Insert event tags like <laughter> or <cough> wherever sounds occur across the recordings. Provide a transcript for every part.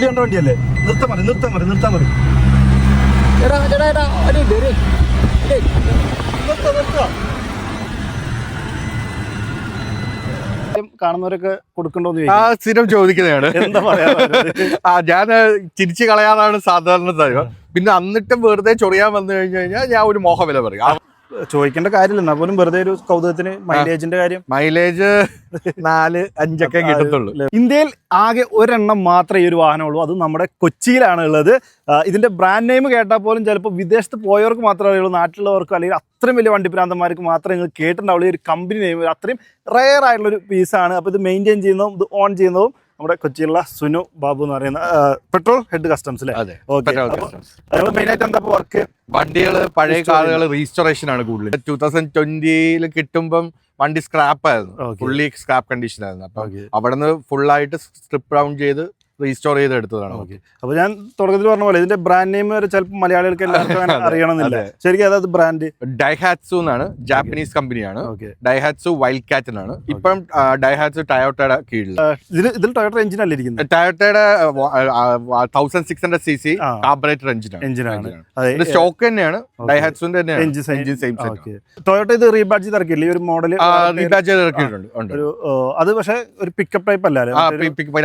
Grill കണ്ട വണ്ടിയല്ലേ? നിർത്താൻ മതി നിർത്താൻ മതി നിർത്താൻ മതി എടാ എടാ അടി കാണുന്നവരൊക്കെ കൊടുക്കണ്ടോന്ന് ആ സ്ഥിരം ചോദിക്കുന്നതാണ്. എന്താ പറയാ <laughs> ആ ഞാൻ ചിരിച്ചു കളയാനാണ് സാധാരണ തരുക പിന്നെ അന്നിട്ടും വെറുതെ ചൊറിയാൻ വന്നു കഴിഞ്ഞു കഴിഞ്ഞാൽ ഞാൻ ഒരു മോഹവില പറയും. ചോദിക്കേണ്ട കാര്യമില്ല. എന്നാ പോലും വെറുതെ ഒരു കൗതുകത്തിന് മൈലേജിന്റെ കാര്യം മൈലേജ് നാല് അഞ്ചൊക്കെ കിട്ടത്തുള്ളൂ. ഇന്ത്യയിൽ ആകെ ഒരെണ്ണം മാത്രമേ ഈ ഒരു വാഹനമുള്ളൂ. അത് നമ്മുടെ കൊച്ചിയിലാണ് ഉള്ളത് ഇതിന്റെ ബ്രാൻഡ് നെയിം കേട്ടാൽ പോലും ചിലപ്പോൾ വിദേശത്ത് പോയവർക്ക് മാത്രമേ അറിയുള്ളൂ. നാട്ടിലുള്ളവർക്ക് അല്ലെങ്കിൽ അത്രയും വലിയ വണ്ടി പ്രാന്തന്മാർക്ക് മാത്രമേ നിങ്ങൾ കേട്ടിട്ടുണ്ടാവുള്ളൂ. ഈ ഒരു കമ്പനി നെയിം അത്രയും റയർ ആയിട്ടുള്ള ഒരു പീസാണ് അപ്പോൾ ഇത് മെയിന്റെയിൻ ചെയ്യുന്നതും ഇത് ഓൺ ചെയ്യുന്നതും നമ്മുടെ കൊച്ചിയിലുള്ള സുനു ബാബു എന്ന് പറയുന്ന പെട്രോൾ ഹെഡ് കസ്റ്റംസ് അല്ലേ. മെയിനായിട്ട് എന്താ വർക്ക് വണ്ടികൾ പഴയ കാറുകൾ റീസ്റ്റോറേഷൻ ആണ് കൂടുതൽ ടൂ തൗസൻഡ് ട്വന്റിയിൽ കിട്ടുമ്പം വണ്ടി സ്ക്രാപ്പ് ആയിരുന്നു. ഫുള്ളി സ്ക്രാപ്പ് കണ്ടീഷൻ ആയിരുന്നു. അപ്പൊ അവിടെ നിന്ന് ഫുൾ ആയിട്ട് സ്ട്രിപ്പ് ഡൗൺ ചെയ്ത് റീസ്റ്റോർ ചെയ്ത് എടുത്തതാണ് ഓക്കെ. അപ്പൊ ഞാൻ തുടക്കത്തിൽ പറഞ്ഞ പോലെ ഇതിന്റെ ബ്രാൻഡ് നെയിം വരെ ചിലപ്പോൾ മലയാളികൾക്ക് എല്ലാവർക്കും <laughs> അറിയണമെന്നില്ല. ശരിക്കും അതായത് ബ്രാൻഡ് ഡൈഹാറ്റ്സു എന്നാണ്. ജാപ്പനീസ് കമ്പനിയാണ് ഓക്കെ. ഡൈഹാറ്റ്സു വൈൽഡ് കാറ്റ് എന്നാണ് ഇപ്പം ഡൈഹാറ്റ്സു ടയോട്ടയുടെ കീഴിൽ. ഇതിൽ ഇതിൽ ടയോട്ട എഞ്ചിൻ അല്ല ഇരിക്കുന്നത്? ടയോട്ടയുടെ thousand six hundred C C. Carburettor എഞ്ചിനാണ് എഞ്ചിനാണ് ഇത് സ്റ്റോക്ക് തന്നെയാണ്. ഡൈഹാറ്റ്സുന്റെ തന്നെയാണ്. എഞ്ചിൻ സെയിം ടൊയോട്ട ഇത് റീബാഡ്ജ് ചെയ്ത് ഈ ഒരു മോഡൽ റീബാച്ച് ചെയ്ത് ഇറക്കിയിട്ടുണ്ട് അത് പക്ഷേ ഒരു പിക്കപ്പ് ടൈപ്പ് അല്ല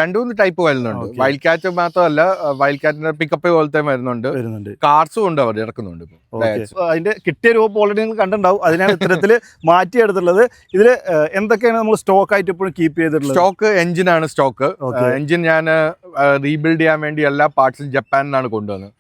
രണ്ടു മൂന്ന് ടൈപ്പ് വരുന്നുണ്ട്. വൈൽഡ് കാറ്റ് മാത്രമല്ല വൈൽഡ് കാറ്റിന്റെ പിക്കപ്പ് പോലത്തെ വരുന്നുണ്ട്. വരുന്നുണ്ട്. കാർസും ഉണ്ട് അവർ ഇറക്കുന്നുണ്ട് അതിന്റെ കിട്ടിയ രൂപ ഓൾറെഡി നിങ്ങൾ കണ്ടിട്ടുണ്ടാവും. അതിനാണ് ഇത്തരത്തിൽ <laughs> മാറ്റിയെടുത്തുള്ളത് ഇതിൽ എന്തൊക്കെയാണ് നമ്മൾ സ്റ്റോക്ക് ആയിട്ട് ഇപ്പോഴും കീപ്പ് ചെയ്തിട്ടുള്ളത്? സ്റ്റോക്ക് എഞ്ചിനാണ് സ്റ്റോക്ക് എഞ്ചിൻ ഞാൻ റീബിൽഡ് ചെയ്യാൻ വേണ്ടി എല്ലാ പാർട്സും ജപ്പാനിലാണ് കൊണ്ടുവന്നത്.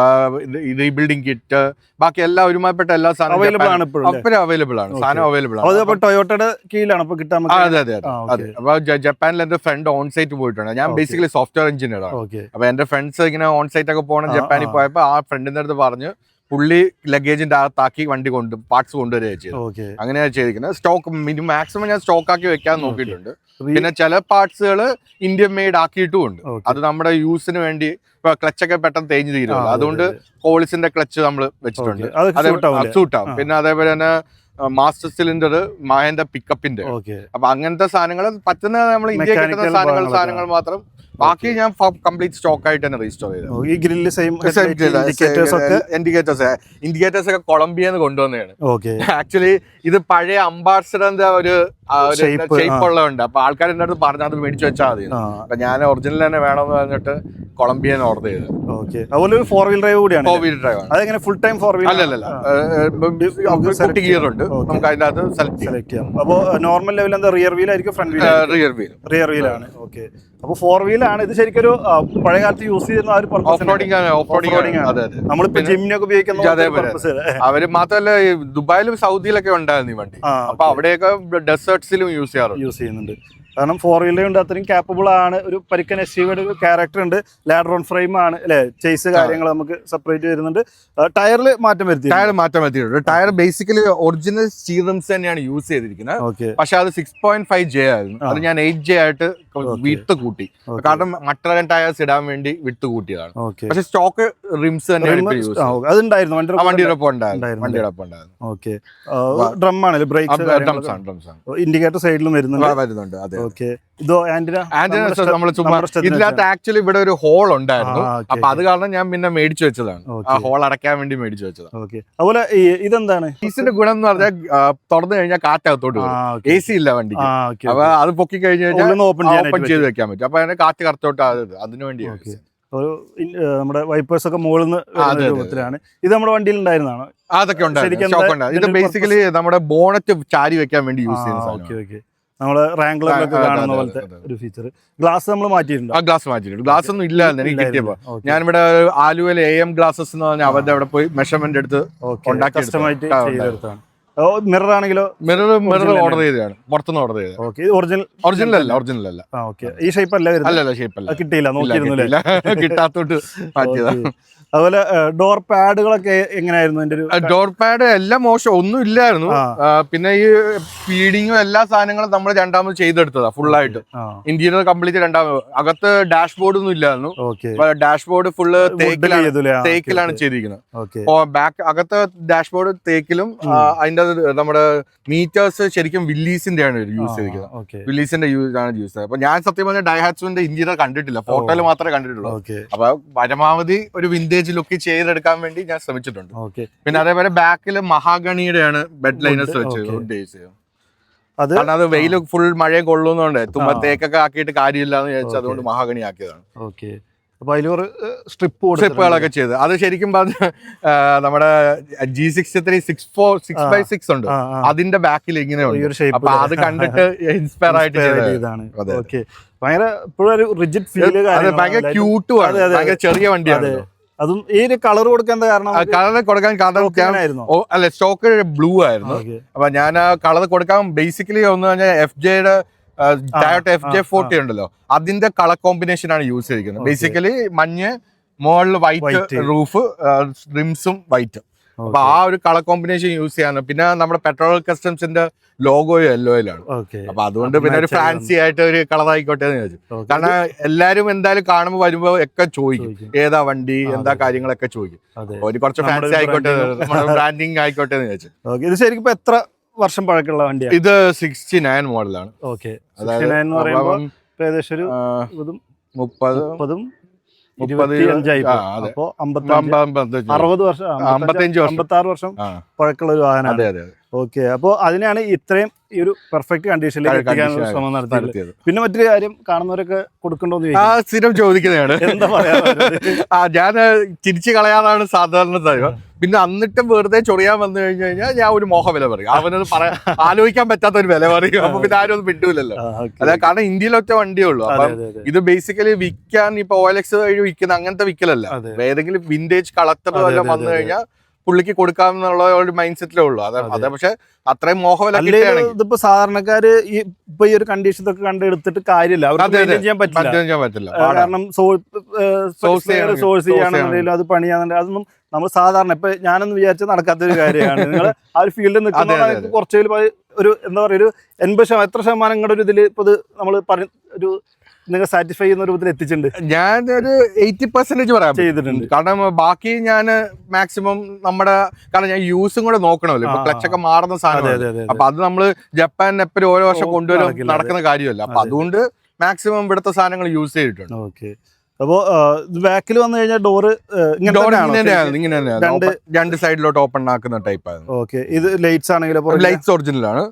റീബിൽഡിങ് റീബിൽഡിംഗ് കിറ്റ് ബാക്കി എല്ലാ ഒരുമാപ്പെട്ട എല്ലാ സാധനവും അവൈലബിൾ ആണ് സാധനം അവൈലബിൾ ആണ്. ടൊയോട്ടയുടെ കീഴിലാണ് കിട്ടാൻ അതെ അതെ അതെ അപ്പൊ ജപ്പാനിൽ എന്റെ ഫ്രണ്ട് ഓൺ സൈറ്റ് പോയിട്ടുണ്ട് ഞാൻ ബേസിക്കലി സോഫ്റ്റ്വെയർ എഞ്ചിനീയർ ആണ്. അപ്പൊ എന്റെ ഫ്രണ്ട്സ് ഇങ്ങനെ ഓൺ സൈറ്റ് ഒക്കെ പോകണം ജപ്പാനിൽ. പോയപ്പോ ആ ഫ്രണ്ടിന്റെ അടുത്ത് പറഞ്ഞു പുള്ളി ലഗേജിന്റെ അകത്താക്കി വണ്ടി കൊണ്ട് പാർട്സ് കൊണ്ടുവരികയാണ് ചെയ്തത്. അങ്ങനെയാണ് ചെയ്തിരിക്കുന്നത്. സ്റ്റോക്ക് മിനിമം മാക്സിമം ഞാൻ സ്റ്റോക്ക് ആക്കി വെക്കാൻ നോക്കിയിട്ടുണ്ട്. പിന്നെ ചില പാർട്സുകൾ ഇന്ത്യൻ മെയ്ഡ് ആക്കിയിട്ടും ഉണ്ട് അത് നമ്മുടെ യൂസിന് വേണ്ടി ക്ലച്ചൊക്കെ പെട്ടെന്ന് തേഞ്ഞ് തീരും തീരുമല്ലോ അതുകൊണ്ട് കോളിസിന്റെ ക്ലച്ച് നമ്മൾ വെച്ചിട്ടുണ്ട്. സൂട്ട് ആവും പിന്നെ അതേപോലെ തന്നെ മാസ്റ്റർ സിലിണ്ടർ മഹേന്റെ പിക്കപ്പിന്റെ അപ്പൊ അങ്ങനത്തെ സാധനങ്ങൾ പറ്റുന്ന നമ്മൾ ഇന്ത്യ കിട്ടുന്ന സാധനങ്ങൾ സാധനങ്ങൾ മാത്രം ബാക്കി ഞാൻ കംപ്ലീറ്റ് സ്റ്റോക്ക് ആയിട്ട് തന്നെ രജിസ്റ്റർ ചെയ്തത്. ഈ ഗ്രില്ല് സെയിം ഇൻഡിക്കേറ്റേഴ്സ് ഒക്കെ ഇൻഡിക്കേറ്റേഴ്സ് ഇൻഡിക്കേറ്റേഴ്സ് ഒക്കെ കൊളംബിയെന്ന് കൊണ്ടുവന്നതാണ്. ഓക്കെ ആക്ച്വലി <laughs> ഇത് പഴയ അംബാസിഡറിന്റെ ഒരു ഷേപ്പ്. ഉള്ളതുണ്ട്. അപ്പൊ ആൾക്കാർ എന്റെ അടുത്ത് പറഞ്ഞാൽ അത് മേടിച്ചു വെച്ചാൽ മതി. അപ്പൊ ഞാൻ ഒറിജിനൽ തന്നെ വേണമെന്ന് പറഞ്ഞിട്ട് കൊളംബിയൻ ഓർഡർ ചെയ്തു ഓക്കെ അതുപോലെ ഒരു ഫോർ വീൽ ഡ്രൈവ് കൂടിയാണ്. ഫോർ വീൽ ഡ്രൈവ് ആണ്. അതെങ്ങനെ? ഫുൾ ടൈം ഫോർ വീൽ അല്ലല്ല ഗിയർ ഉണ്ട്. നമുക്ക് അതിന്റെ അത് സെലക്ട് ചെയ്യാം. സെലക്ട് ചെയ്യാം. അപ്പോൾ നോർമൽ ലെവൽ എന്താ? റിയർ വീൽ ആയിരിക്കും front wheel rear wheel rear വീലാണ് okay അപ്പോൾ ഫോർ വീലാണ് ഇത് ശരിക്കും ഒരു ആ, പഴയ കാലത്ത് യൂസ് ചെയ്യുന്ന ആ ഒരു ഓഫ് പർപ്പസ് റോഡിംഗ് ആണ് ഓഫ് റോഡിംഗ് ആണ്. അതെ അതെ. നമ്മളിപ്പോ ജിമ്മിനൊക്കെ ഉപയോഗിക്കുന്ന. അവർ മാത്രമല്ല ദുബായിലും സൗദിയിലൊക്കെ ഉണ്ടായിരുന്നു ഈ വണ്ടി. അപ്പൊ അവിടെയൊക്കെ ഡെസേർട്സിലും യൂസ് ചെയ്യാറുണ്ട്. യൂസ് ചെയ്യുന്നുണ്ട്. കാരണം ഫോർ വീലർ ഉണ്ട് അത്രയും കാപ്പബിൾ ആണ്. ഒരു പരിക്കൻ എസ് സി ഒരു ക്യാരക്ടർ ഉണ്ട്. ലാഡ്രോൺ ഫ്രെയിം ആണ് അല്ലെ? ചേസ് കാര്യങ്ങൾ നമുക്ക് സെപ്പറേറ്റ് വരുന്നുണ്ട്. ടയറിൽ മാറ്റം വരുത്തി ടയർ മാറ്റം വരുത്തിയിട്ടുണ്ട്. ടയർ ബേസിക്കലി ഒറിജിനൽ സ്റ്റീറംസ് തന്നെയാണ് യൂസ് ചെയ്തിരിക്കുന്നത്. പക്ഷെ അത് സിക്സ് പോയിന്റ് ഫൈവ് ജെ ആയിരുന്നു. അത് ഞാൻ എയ്റ്റ് ജെ ആയിട്ട്. വിട്ട് കൂട്ടി. കാരണം മട്ടറൻ ടയേഴ്സ് ഇടാൻ വേണ്ടി വിട്ട് കൂട്ടിയതാണ്. പക്ഷെ സ്റ്റോക്ക് റിംസ് തന്നെയാണ് വണ്ടിയുടെ ഒപ്പം ഉണ്ടായിരുന്നു. വണ്ടിയുടെ ഒപ്പം ഉണ്ടായിരുന്നു ഓക്കെ ഡ്രം ആണല്ലേ? ബ്രേക്സ് ഡ്രംസ് ആണ് ഡ്രംസ് ആണ്. ഇൻഡിക്കേറ്റർ സൈഡിലും വരുന്നുണ്ട്. വരുന്നുണ്ട്. അതെ. ഓക്കെ. ഇതോ ആന്റിന ആന്റിന നമ്മൾ ചുമ്മാ ഇതിനകത്ത് ആക്ച്വലി ഇവിടെ ഒരു ഹോൾ ഉണ്ടായിരുന്നു. അപ്പൊ അത് കാരണം ഞാൻ പിന്നെ മേടിച്ചു വെച്ചതാണ്. ആ ഹോൾ അടയ്ക്കാൻ വേണ്ടി മേടിച്ചു വെച്ചതാണ്. ഓക്കെ. അതുപോലെ ഇതെന്താണ്? ഈസിന്റെ ഗുണം എന്ന് പറഞ്ഞാൽ തുറന്നു കഴിഞ്ഞാൽ കാറ്റകത്തോട്ട് എ സി ഇല്ല വണ്ടി അപ്പൊ അത് പൊക്കി കഴിഞ്ഞു കഴിഞ്ഞാൽ ഓപ്പൺ ഓപ്പൺ ചെയ്ത് വെക്കാൻ പറ്റും. അപ്പൊ അതിന്റെ കാറ്റ് കറത്തോട്ട് അതിനു വേണ്ടി ഒരു നമ്മുടെ വൈപ്പേഴ്സ് ഒക്കെ മുകളിൽ നിന്ന്. രൂപത്തിലാണ്. ഇത് നമ്മുടെ വണ്ടിയിൽ ഉണ്ടായിരുന്നതാണ്? അതൊക്കെ ഇത് ബേസിക്കലി നമ്മുടെ ബോണറ്റ് ചാരി വെക്കാൻ വേണ്ടി യൂസ് ചെയ്യുന്ന ഓക്കെ ഓക്കെ. നമ്മൾ റാങ്ക്ലറിലൊക്കെ കാണുന്ന പോലത്തെ ഒരു ഫീച്ചർ ഗ്ലാസ് നമ്മൾ മാറ്റിയിട്ടുണ്ട്. ആ ഗ്ലാസ് മാറ്റിയിട്ടുണ്ട്. ഗ്ലാസ് ഒന്നും ഇല്ല എനിക്ക് കിട്ടിയപ്പോ. ഞാനിവിടെ ആലുവയിൽ എ എം ഗ്ലാസസ് എന്ന് പറഞ്ഞാൽ അവരുടെ അവിടെ പോയി മെഷർമെന്റ് എടുത്ത് കസ്റ്റമായിട്ട്. ചെയ്തെടുത്താണ് മിറർ ആണെങ്കിലോ? മിറർ മിറർ ഓർഡർ ചെയ്തതാണ്. പുറത്തുനിന്ന് ഓർഡർ ചെയ്തത് ഓക്കെ. ഒറിജിനൽ ഒറിജിനൽ അല്ല ഒറിജിനൽ അല്ല. ഓക്കെ. ഈ ഷേപ്പ് അല്ല അല്ല ഷേപ്പ് അല്ല. കിട്ടിയില്ല നോക്കിയിരുന്നില്ല. <laughs> കിട്ടാത്തോട്ട് മാറ്റിയതാ Okay. അതുപോലെ ഡോർ പാഡുകളൊക്കെ എങ്ങനെയായിരുന്നു എന്റെ ഒരു ഡോർ പാഡ് എല്ലാം മോശം. ഒന്നും ഇല്ലായിരുന്നു. പിന്നെ ഈ ഫീഡിങ്ങും എല്ലാ സാധനങ്ങളും നമ്മൾ രണ്ടാമത് ചെയ്തെടുത്തതാ ഫുള്ളായിട്ട് ഇന്ത്യയിൽ ഇന്റീരിയർ കംപ്ലീറ്റ് രണ്ടാമത്. അകത്ത് ഡാഷ്ബോർഡ് ഒന്നും ഇല്ലായിരുന്നു. ഡാഷ് ഡാഷ്ബോർഡ് ഫുള്ള് തേക്കിലാണ് തേക്കിലാണ് ചെയ്തിരിക്കുന്നത്. ബാക്ക് അകത്ത് ഡാഷ്ബോർഡ് തേക്കിലും അതിന്റെ നമ്മുടെ മീറ്റേഴ്സ് ശരിക്കും വില്ലീസിന്റെ ആണ് യൂസ് ചെയ്തിരിക്കുന്നത്. വില്ലീസിന്റെ യൂസ് ആണ് യൂസ് ചെയ്തത്. അപ്പൊ ഞാൻ സത്യം പറഞ്ഞാൽ ഡൈഹാറ്റ്സുവിന്റെ ഇന്റീരിയർ കണ്ടിട്ടില്ല. ഫോട്ടോയിൽ മാത്രമേ കണ്ടിട്ടുള്ളൂ. അപ്പൊ പരമാവധി ഒരു വിന്റേജ് ലുക്ക് ചെയ്തെടുക്കാൻ വേണ്ടി ഞാൻ ശ്രമിച്ചിട്ടുണ്ട്. ഓക്കെ പിന്നെ അതേപോലെ ബാക്കിൽ മഹാഗണിയുടെയാണ് ബെഡ് ലൈനേഴ്സ് വെച്ച് okay. അത് കാരണം അത് വെയിൽ ഫുൾ മഴയെ കൊള്ളുന്നോണ്ട് തുമ്പ തേക്കൊക്കെ ആക്കിയിട്ട് കാര്യമില്ല എന്ന് വിചാരിച്ചു Okay. അതുകൊണ്ട് മഹാഗണി ആക്കിയതാണ് ഓക്കെ സ്ട്രിപ്പ് സ്ട്രിപ്പുകളൊക്കെ ചെയ്ത്. അത് ശരിക്കും പറഞ്ഞ നമ്മുടെ G six three six four six. By six ഉണ്ട്. അതിന്റെ ബാക്കിൽ ഇങ്ങനെ അപ്പൊ അത് കണ്ടിട്ട് <laughs> ഇൻസ്പയർ ആയിട്ട് ചെയ്തതാണ്. ഭയങ്കര ഇപ്പോഴും ഒരു റിജിഡ് ഫീൽ ഭയങ്കര ക്യൂട്ടും ആണ്. ഭയങ്കര ചെറിയ വണ്ടിയാണ് അതെ. ഈ ഒരു കളർ കൊടുക്കാൻ കാരണം? കളർ കൊടുക്കാൻ കാരണം അല്ലെ സ്റ്റോക്ക് ബ്ലൂ ആയിരുന്നു. അപ്പൊ ഞാൻ ആ കളർ കൊടുക്കാൻ ബേസിക്കലി ഒന്ന് പറഞ്ഞാൽ എഫ് ജെയുടെ ടയോട്ട എഫ് ജെ ഫോർട്ടി ഉണ്ടല്ലോ. അതിന്റെ കളർ കോമ്പിനേഷൻ ആണ് യൂസ് ചെയ്തിരിക്കുന്നത്. ബേസിക്കലി മഞ്ഞ് മുകളിൽ വൈറ്റ് റൂഫ് റിംസും വൈറ്റ് അപ്പൊ ആ ഒരു കളർ കോമ്പിനേഷൻ യൂസ് ചെയ്യാണ് പിന്നെ നമ്മുടെ പെട്രോൾ കസ്റ്റംസിന്റെ ലോഗോ യെല്ലോയിലാണ് ആണ് അപ്പൊ അതുകൊണ്ട് പിന്നെ ഒരു ഫാൻസി ആയിട്ട് ഒരു കളർ ആയിക്കോട്ടെ എന്ന് ചോദിച്ചു കാരണം എല്ലാരും എന്തായാലും കാണുമ്പോൾ വരുമ്പോ ഒക്കെ ചോദിക്കും. ഏതാ വണ്ടി എന്താ കാര്യങ്ങളൊക്കെ ചോദിക്കും. ഒരു കുറച്ച് ഫാൻസി ആയിക്കോട്ടെ ബ്രാൻഡിങ് ആയിക്കോട്ടെ എന്ന് ചോദിച്ചു ഓക്കെ ഇത് ശരിക്കും എത്ര വർഷം പഴക്കമുള്ള വണ്ടിയാണ് ഇത് സിക്സ്റ്റി നയൻ മോഡലാണ് ഓക്കെ ഏകദേശം ഒരു മുപ്പത് അപ്പൊ. അറുപത് വർഷം അമ്പത്തഞ്ച്. അമ്പത്താറ് പഴക്കമുള്ള ഒരു വാഹനമാണ്. ഓക്കെ. അപ്പോൾ അതിനാണ് ഇത്രയും ഈ ഒരു പെർഫെക്റ്റ് കണ്ടീഷനിലേക്ക് എത്തിക്കാനുള്ള ശ്രമം നടത്തിയത്. പിന്നെ മറ്റൊരു കാര്യം കാണുന്നവരൊക്കെ കൊടുക്കണ്ടോന്ന് ആ സ്ഥിരം ചോദിക്കുന്നതാണ്. എന്താ പറയാ ഞാൻ തിരിച്ചു കളയാറാണ് സാധാരണ തരുക പിന്നെ എന്നിട്ടും വെറുതെ ചൊറിയാൻ വന്നു കഴിഞ്ഞു കഴിഞ്ഞാൽ ഞാൻ ഒരു മോഹ വില പറയും. അവനത് പറ ആലോചിക്കാൻ പറ്റാത്ത ഒരു വില പറയും. അപ്പൊ പിന്നെ ആരും ഒന്നും വിട്ടൂലല്ലോ അതെ കാരണം ഇന്ത്യയിലൊക്കെ വണ്ടിയേ ഉള്ളൂ. അപ്പൊ ഇത് ബേസിക്കലി വിൽക്കാൻ ഇപ്പൊ ഓ എൽ എക്സ് വഴി വിൽക്കുന്ന അങ്ങനത്തെ വിൽക്കലല്ല. ഏതെങ്കിലും വിന്റേജ് കളക്ടർ വല്ല വല്ലതും വന്നു കഴിഞ്ഞാൽ പുള്ളിക്ക് കൊടുക്കാമെന്നുള്ള ഒരു മൈൻഡ് സെറ്റിലേ ഉള്ളൂ. അതെ അതെ. പക്ഷെ അത്രയും കിട്ടുകയാണെങ്കിൽ ഇതിപ്പോ സാധാരണക്കാര് ഈ ഇപ്പൊ ഈ ഒരു കണ്ടീഷൻ ഒക്കെ കണ്ടെടുത്തിട്ട് കാര്യമില്ല. അവർക്ക്. ചെയ്യാൻ പറ്റില്ല. കാരണം സോഴ്സ് സോഴ്സ് അത് പണിയാന്നുണ്ടെങ്കിൽ അതൊന്നും നമ്മൾ സാധാരണ ഇപ്പൊ ഞാനൊന്ന് വിചാരിച്ച നടക്കാത്തൊരു കാര്യമാണ്. <laughs> നിങ്ങൾ ആ ഒരു ഫീൽഡിൽ നിൽക്കുന്ന കുറച്ച് ഒരു എന്താ പറയുക ഒരു എൺപത് ശതമാനം എത്ര ശതമാനം നിങ്ങളുടെ ഒരു ഇതിൽ ഇപ്പൊ ഇത് നമ്മൾ പറഞ്ഞ ഒരു നിങ്ങൾ സാറ്റിസ്ഫൈ ചെയ്യുന്ന രൂപത്തിൽ എത്തിച്ചിട്ടുണ്ട്. ഞാൻ ഒരു എയ്റ്റി പെർസെന്റേജ് പറയാം ചെയ്തിട്ടുണ്ട്. കാരണം ബാക്കി ഞാൻ മാക്സിമം നമ്മുടെ കാരണം ഞാൻ യൂസും കൂടെ നോക്കണമല്ലോ. ഇപ്പൊ ക്ലച്ചൊക്കെ ക്ലച്ച് ഒക്കെ മാറുന്ന സാധനം അപ്പൊ അത് നമ്മൾ ജപ്പാൻ എപ്പോഴും ഓരോ വർഷം കൊണ്ടുവരും നടക്കുന്ന കാര്യമല്ല. അപ്പൊ അതുകൊണ്ട് മാക്സിമം ഇവിടുത്തെ സാധനങ്ങൾ യൂസ് ചെയ്തിട്ടുണ്ട്. ഓക്കെ. അപ്പോ ബാക്കിൽ വന്നു കഴിഞ്ഞാൽ ഡോറ് ഇങ്ങനെ. രണ്ട് രണ്ട് സൈഡിലോട്ട് ഓപ്പൺ ആക്കുന്ന ടൈപ്പ് ആണ് ഓക്കെ ഇത് ലൈറ്റ്സ് ആണെങ്കിലും ലൈറ്റ്സ് ഒറിജിനൽ ആണ്.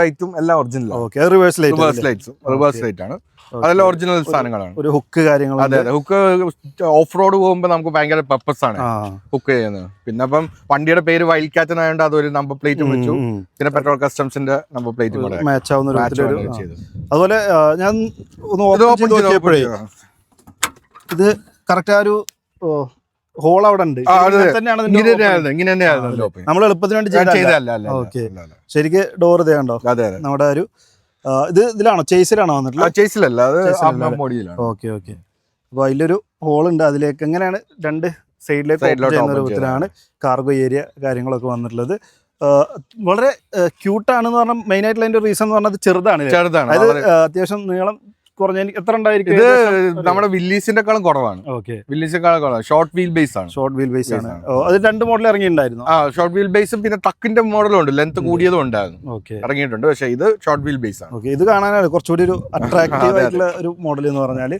ലൈറ്റും എല്ലാം original okay reverse reverse light reverse light ആണ്. അതെല്ലാം ഒറിജിനൽ സാധനങ്ങളാണ്. ഒരു ഹുക്ക് കാര്യങ്ങൾ അതെ അതെ. ഹുക്ക് ഓഫ് റോഡ് പോകുമ്പോൾ നമുക്ക് ഭയങ്കര പർപ്പസ് ആണ് ഹുക്ക് ചെയ്യുന്നത്. പിന്നെ അപ്പം വണ്ടിയുടെ പേര് വൈൽഡ് ക്യാറ്റൻ ആയതുകൊണ്ട് അതൊരു നമ്പർ പ്ലേറ്റ് വിളിച്ചു പിന്നെ പെട്രോൾ കസ്റ്റംസിന്റെ നമ്പർ പ്ലേറ്റ് മാച്ച് ആവുന്ന. അതുപോലെ ഞാൻ ഒന്ന് ഓപ്പൺ നോക്കിയപ്പോഴേ ചെയ്ത്. ഇത് കറക്റ്റ് ആ ഒരു ഹോൾ അവിടെ ഉണ്ട്. ഇങ്ങനെ. നമ്മൾ എളുപ്പത്തിന് വേണ്ടി ഓക്കെ. ശരിക്ക് ഡോർ ഇതേ നമ്മുടെ ഒരു ഇത് ഇതിലാണോ? ചേസിലാണോ വന്നിട്ടുള്ളത്? ചേസിലല്ല ഓക്കെ ഓക്കെ. അപ്പൊ അതിലൊരു ഹോൾ ഉണ്ട്. അതിലേക്ക് എങ്ങനെയാണ് രണ്ട് സൈഡിലേക്ക് ചെയ്യുന്ന രൂപത്തിലാണ് കാർഗോ ഏരിയ കാര്യങ്ങളൊക്കെ വന്നിട്ടുള്ളത്. വളരെ ക്യൂട്ടാണെന്ന് പറഞ്ഞാൽ മെയിൻ ആയിട്ടുള്ള അതിന്റെ റീസൺ എന്ന് പറഞ്ഞാൽ ചെറുതാണ്. ചെറുതാണ് അതായത് അത്യാവശ്യം നീളം കുറഞ്ഞ. എത്ര ഉണ്ടായിരിക്കും ഇത് നമ്മുടെ വില്ലീസിന്റെക്കാളും കുറവാണ്. ഓക്കെ വില്ലീസിനെക്കാളും കുറവാണ്. ഷോർട്ട് വീൽ ബേസ് ആണ്. ഷോർട്ട് വീൽ ബേസ് ആണ്. അത് രണ്ട് മോഡൽ ഇറങ്ങിയിട്ടുണ്ടായിരുന്നു. ആ ഷോർട്ട് വീൽ ബേസും പിന്നെ ടക്കിന്റെ മോഡലും ഉണ്ട്. ലെങ്ത് കൂടിയതും ഉണ്ടായിരുന്നു. ഓക്കെ ഇറങ്ങിയിട്ടുണ്ട്. പക്ഷേ ഇത് ഷോർട്ട് വീൽ ബേസ് ആണ്. ഓക്കെ ഇത് കാണാനാണ് കുറച്ചുകൂടി ഒരു <laughs> അട്രാക്റ്റീവ്. ആയിട്ടുള്ള ഒരു മോഡൽ എന്ന് പറഞ്ഞാൽ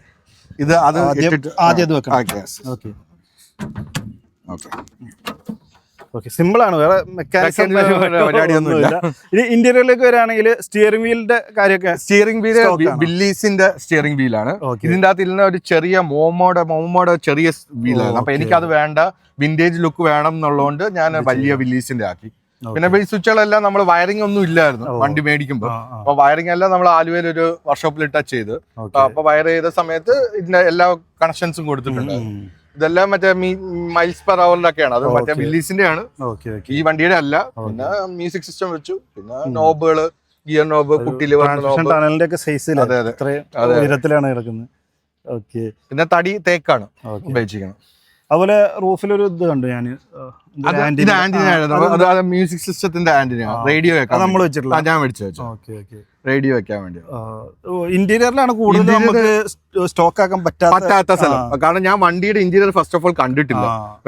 ഇത് അത് ആദ്യം ആദ്യം അത് വെക്കണം. ആ, ഓക്കെ. ഓക്കെ സിമ്പിൾ ആണ്. വേറെ മെക്കാനിസം Mechanical പരിപാടിയൊന്നുമില്ല. ഇനി ഇന്റീരിയറിലേക്ക് വരികയാണെങ്കിൽ സ്റ്റിയറിംഗ് വീലിന്റെ കാര്യമൊക്കെ സ്റ്റിയറിംഗ് വീൽ ബില്ലീസിന്റെ സ്റ്റിയറിംഗ് വീലാണ് ഇതിന്റെ അകത്ത് ഇരുന്ന ഒരു ചെറിയ മോമോടെ മോമോടെ ചെറിയ വീലാണ് അപ്പൊ. എനിക്കത് വേണ്ട. വിന്റേജ് ലുക്ക് വേണം എന്നുള്ളതുകൊണ്ട് ഞാൻ വലിയ ബില്ലീസിന്റെ ആക്കി. പിന്നെ സ്വിച്ചുകളെല്ലാം നമ്മൾ വയറിംഗ് ഒന്നും ഇല്ലായിരുന്നു വണ്ടി മേടിക്കുമ്പോൾ അപ്പൊ വയറിംഗ് എല്ലാം നമ്മൾ ആലുവയിൽ ഒരു വർക്ക്ഷോപ്പിൽ ടച്ച് ചെയ്ത് അപ്പൊ വയർ ചെയ്ത സമയത്ത് ഇതിന്റെ എല്ലാ കണക്ഷൻസും കൊടുത്തിട്ടുണ്ട്. ഇതെല്ലാം മറ്റേ മൈൽസ് പെർ അവറിലൊക്കെയാണ് അത് മറ്റേ. വില്ലീസിന്റെ ആണ് ഈ വണ്ടിയുടെ അല്ല. പിന്നെ മ്യൂസിക് സിസ്റ്റം വെച്ചു. പിന്നെ നോബുകൾ ഗിയർ നോബ് കുട്ടിയിൽ ടണലിന്റെ ഒക്കെ സൈസിൽ അതെ അതെ. ഇത്രയും അതെ. ഉയരത്തിലാണ് കിടക്കുന്നത്. ഓക്കെ. പിന്നെ തടി തേക്കാണ് ഉപയോഗിച്ചിരിക്കുന്നത്. അതുപോലെ റൂഫിലൊരു ഇത് കണ്ടു ഞാൻ മ്യൂസിക് സിസ്റ്റത്തിന്റെ ആന്റിന റേഡിയോ നമ്മൾ ആ, ഞാൻ മേടിച്ചു വെച്ചു. Okay okay. റേഡിയോ വെക്കാൻ വേണ്ടി ഇന്റീരിയറിലാണ് കൂടുതൽ നമുക്ക് സ്റ്റോക്ക് ആക്കാൻ പറ്റാത്ത പറ്റാത്ത സ്ഥലം. കാരണം ഞാൻ വണ്ടിയുടെ ഇന്റീരിയർ ഫസ്റ്റ് ഓഫ് ഓൾ കണ്ടിട്ടില്ല.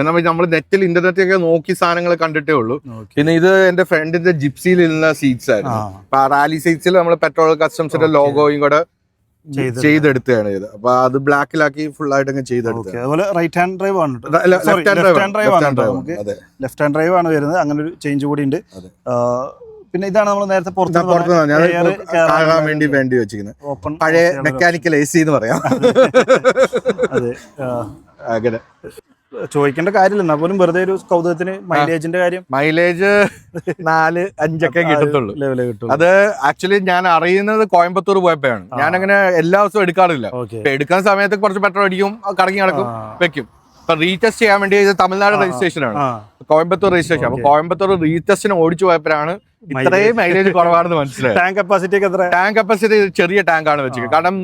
നമ്മൾ നമ്മൾ നെറ്റിൽ ഇന്റർനെറ്റ് ഒക്കെ നോക്കി സാധനങ്ങൾ കണ്ടിട്ടേ ഉള്ളൂ. പിന്നെ ഇത് എന്റെ ഫ്രണ്ടിന്റെ ജിപ്സിയിൽ ഇരുന്ന സീറ്റ്സ് ആയിരുന്നു. റാലി സീറ്റ്സിൽ നമ്മൾ പെട്രോൾ കസ്റ്റംസിന്റെ ലോഗോയും കൂടെ ചെയ്തെടുത്ത. ചെയ്തെടുത്തതാണ് ഇത്. അപ്പൊ അത് ബ്ലാക്കിലാക്കി ഫുൾ ആയിട്ട് അങ്ങ് ചെയ്തെടുത്തത് ഓക്കെ. അതുപോലെ റൈറ്റ് ഹാൻഡ് ഡ്രൈവ് ആണ് ലെഫ്റ്റ് ഹാൻഡ് ഡ്രൈവ് ആണ്. ലെഫ്റ്റ് ഹാൻഡ് ഡ്രൈവ് ആണ്. വരുന്നത്. അങ്ങനെ ഒരു ചേഞ്ച് കൂടി ഉണ്ട്. പിന്നെ ഇതാണ് നമ്മൾ നേരത്തെ പുറത്ത് വേണ്ടി വേണ്ടി വെച്ചിരിക്കുന്നത്. ഓപ്പൺ പഴയ മെക്കാനിക്കൽ എ സി എന്ന് പറയാം. അതെ അങ്ങനെ. ചോദിക്കേണ്ട കാര്യമില്ല. എന്നാ പോലും വെറുതെ ഒരു കൗതുകത്തിന് മൈലേജിന്റെ കാര്യം. മൈലേജ് നാല് അഞ്ചൊക്കെ കിട്ടത്തുള്ളൂ. ലെവലേ കിട്ടും അത് ആക്ച്വലി ഞാൻ അറിയുന്നത് കോയമ്പത്തൂർ പോയപ്പോഴാണ്. ഞാൻ അങ്ങനെ എല്ലാ ദിവസവും എടുക്കാറില്ല. എടുക്കുന്ന സമയത്ത് കുറച്ച് പെട്രോൾ അടിക്കും കറങ്ങി നടക്കും വെക്കും. റീടെസ്റ്റ് ചെയ്യാൻ വേണ്ടി ഇത് തമിഴ്നാട് രജിസ്ട്രേഷൻ ആണ്. കോയമ്പത്തൂർ രജിസ്ട്രേഷൻ അപ്പൊ കോയമ്പത്തൂർ റീടെസ്റ്റിന് ഓടിച്ചു പോയപ്പോഴാണ് ഇത്രയും മൈലേജ് കുറവാണെന്ന് മനസ്സിലായി ടാങ്ക് കപ്പാസിറ്റി ടാങ്ക് കപ്പാസിറ്റി ചെറിയ ടാങ്ക് ആണ് വെച്ചത് കാരണം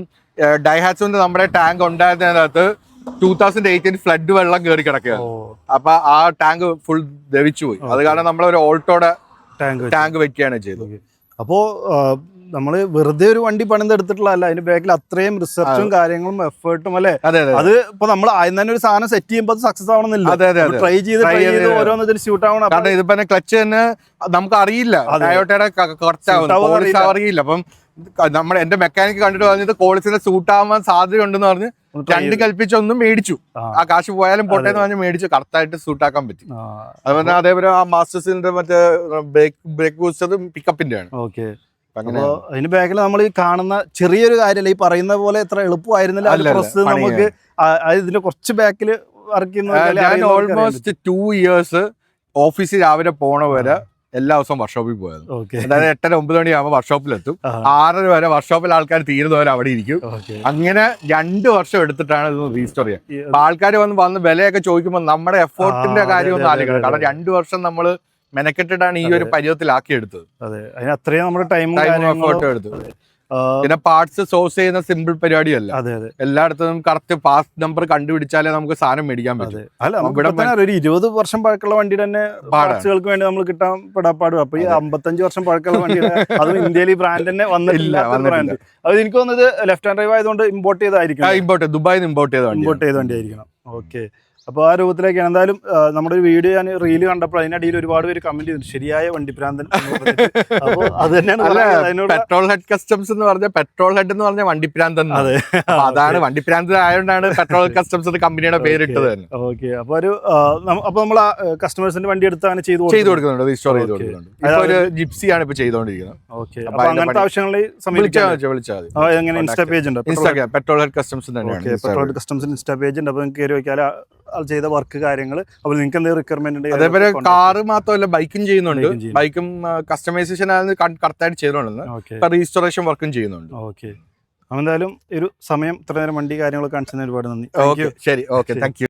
ഡൈഹാറ്റ്സിന്റെ നമ്മുടെ ടാങ്ക് ഉണ്ടായിരുന്നതിനകത്ത് ടൂ തൗസൻഡ് എയ്റ്റീൻ ഫ്ലഡ് വെള്ളം കയറി കിടക്കുക അപ്പൊ ആ ടാങ്ക് ഫുൾ ദവിച്ചു പോയി അത് കാരണം നമ്മളൊരു ഓൾട്ടോടെ ടാങ്ക് ടാങ്ക് വെക്കുകയാണ് ചെയ്തത്. അപ്പോ ആ, നമ്മൾ വെറുതെ ഒരു വണ്ടി പണിതെടുത്തിട്ടുള്ളതല്ല. അതിന്റെ ബാക്കിൽ അത്രയും റിസർച്ചും കാര്യങ്ങളും എഫേർട്ടും അല്ലെ? അതെ ഇപ്പൊ നമ്മൾ ആദ്യം തന്നെ ഒരു സാധനം സെറ്റ് ചെയ്യുമ്പോൾ സക്സസ് ആവണമെന്നില്ല. ട്രൈ ചെയ്ത് ട്രൈ ചെയ്ത് ചെയ്ത് ഓരോന്ന് ഇതിൽ ഷൂട്ട് ആവണം. കാരണം ഇതിപ്പോ ക്ലച്ച് തന്നെ നമുക്ക് അറിയില്ല. ടയോട്ടയുടെ അറിയില്ല. അപ്പം നമ്മൾ എന്റെ മെക്കാനിക് കണ്ടിട്ട് പറഞ്ഞത് കോളിസിന്റെ സൂട്ട് ആവാൻ സാധ്യത ഉണ്ടെന്ന് പറഞ്ഞ് രണ്ട് കൽപ്പിച്ചൊന്നും മേടിച്ചു. ആ. കാശ് പോയാലും പോട്ടെ എന്ന് പറഞ്ഞ് മേടിച്ചു. കറക്റ്റായിട്ട് സൂട്ട് ആക്കാൻ പറ്റി. അതുപോലെ അതേപോലെ ആ മാസ്റ്റേഴ്സിന്റെ മറ്റേ ബ്രേക്ക് ബ്രേക്ക് ബൂസ്റ്റർ പിക്കപ്പിന്റെ ആണ് ഓക്കെ അങ്ങനെ അപ്പൊ അതിന് ബാക്കിൽ നമ്മൾ ഈ കാണുന്ന ചെറിയൊരു കാര്യമല്ല. ഈ പറയുന്ന പോലെ എത്ര എളുപ്പമായിരുന്നില്ല. അല്ല, അല്ല, പ്രസ് നമുക്ക് ആ- ആ ഇതിന്റെ കുറച്ച് ബാക്കിൽ വർക്ക് ചെയ്യുന്ന ഞാൻ ഓൾമോസ്റ്റ് ടു ഇയേഴ്സ് ഓഫീസിൽ രാവിലെ പോണ വരെ എല്ലാ ദിവസവും വർക്ക്ഷോപ്പിൽ പോയത് അതായത് എട്ടര ഒമ്പത് മണിയാകുമ്പോൾ വർക്ക്ഷോപ്പിലെത്തും ആറര വരെ വർക്ക്ഷോപ്പിൽ ആൾക്കാർ തീരുന്നവരെ അവിടെ ഇരിക്കും. അങ്ങനെ രണ്ട് വർഷം എടുത്തിട്ടാണ് ഇത് റീസ്റ്റോർ ചെയ്യുക. ആൾക്കാർ വന്ന് വന്ന് വിലയൊക്കെ ചോദിക്കുമ്പോൾ നമ്മുടെ എഫോർട്ടിന്റെ ആ, കാര്യം ഒന്നും ആലോചിക്കണം. കാരണം രണ്ടു രണ്ട് വർഷം നമ്മൾ മെനക്കെട്ടിട്ടാണ് ഈ ഒരു പരുവത്തിലാക്കി എടുത്തത് അതെ. അതിന് അത്രയും നമ്മുടെ ടൈം എഫോർട്ട് എടുത്തു. പിന്നെ പാർട്സ് സോഴ്സ് ചെയ്യുന്ന സിമ്പിൾ പരിപാടിയല്ല. അതെ അതെ. എല്ലായിടത്തും കറക്റ്റ് പാസ് നമ്പർ കണ്ടുപിടിച്ചാലേ നമുക്ക് സാധനം മേടിക്കാൻ പറ്റും. അല്ല ഇവിടെ ഒരു ഇരുപത് വർഷം പഴക്കമുള്ള വണ്ടി തന്നെ പാർട്സുകൾക്ക് വേണ്ടി നമ്മൾ കിട്ടാൻ പെടാപ്പാടും. അപ്പൊ ഈ അമ്പത്തഞ്ച് വർഷം പഴക്കമുള്ള വണ്ടി അതും ഇന്ത്യയിൽ ഈ ബ്രാൻഡ് തന്നെ വന്നിട്ടില്ല ബ്രാൻഡ് അത് എനിക്ക് തോന്നുന്നത് ലെഫ്റ്റ് ഹാൻഡ് ഡ്രൈവ് ആയതുകൊണ്ട് ഇമ്പോർട്ട് ചെയ്തായിരിക്കും ഇമ്പോർട്ട് ദുബായിൽ ഇമ്പോർട്ട് ചെയ്ത. ഇമ്പോർട്ട് ചെയ്ത വണ്ടി ആയിരിക്കണം ഓക്കെ. അപ്പോൾ ആ രൂപത്തിലേക്കാണ്. എന്തായാലും നമ്മുടെ ഒരു വീഡിയോ ഞാൻ റീൽ കണ്ടപ്പോൾ അതിനടിയിൽ ഒരുപാട് പേര് കമന്റ് ചെയ്തു ശരിയായ വണ്ടി ഭ്രാന്തൻ അപ്പോൾ അത് തന്നെയാണ് പെട്രോൾ ഹെഡ് കസ്റ്റംസ് എന്ന് പറഞ്ഞ പെട്രോൾ ഹെഡ് എന്ന് പറഞ്ഞ വണ്ടിപ്രാന്തൻ അതെ. അതാണ് വണ്ടിപ്രാന്തൻ ആയതുകൊണ്ടാണ് പെട്രോൾ കസ്റ്റംസ് എന്ന കമ്പനിയുടെ പേരിട്ടത് തന്നെ. ഓക്കെ. അപ്പോൾ ഒരു അപ്പോൾ നമ്മൾ കസ്റ്റമേഴ്സിന്റെ വണ്ടി എടുത്ത് അങ്ങനെ ചെയ്തു ചെയ്തു കൊടുക്കുന്നുണ്ട്. റീസ്റ്റോർ ചെയ്തു. കൊടുക്കുന്നുണ്ട്. ഒരു ജിപ്സിയാണ് ഇപ്പൊ ചെയ്തുകൊണ്ടിരിക്കുന്നത്. ഓക്കെ. അപ്പൊ അപ്പോൾ അങ്ങനത്തെ ആവശ്യങ്ങളിൽ വിളിച്ചാൽ വിളിച്ചാൽ മതി എങ്ങനെ ഇൻസ്റ്റാ പേജ് ഉണ്ട്. ഇൻസ്റ്റാഗ്രാം പെട്രോൾ ഹെഡ് കസ്റ്റംസ് തന്നെയാണ് ഓക്കെ. പെട്രോൾ കസ്റ്റംസിന് ഇൻസ്റ്റാ പേജ് ഉണ്ട്. അപ്പോൾ നിങ്ങൾക്ക് കയറി വയ്ക്കാൽ ചെയ്ത വർക്ക് കാര്യങ്ങൾ അപ്പോൾ നിങ്ങൾക്ക് എന്തെങ്കിലും റിക്വയർമെന്റ് ഉണ്ട് അതേപോലെ കാറ് മാത്രമല്ല ബൈക്കും ചെയ്യുന്നുണ്ട്. ബൈക്കും കസ്റ്റമൈസേഷൻ ആണ് കറക്റ്റായിട്ട് ഇപ്പൊ റീസ്റ്റോറേഷൻ വർക്കും ചെയ്യുന്നുണ്ട്. ഓക്കെ. എന്തായാലും ഒരു സമയം ഇത്ര നേരം വണ്ടി കാര്യങ്ങളൊക്കെ കാണിച്ചതിന് ഒരുപാട് നന്ദി. ശരി. Okay thank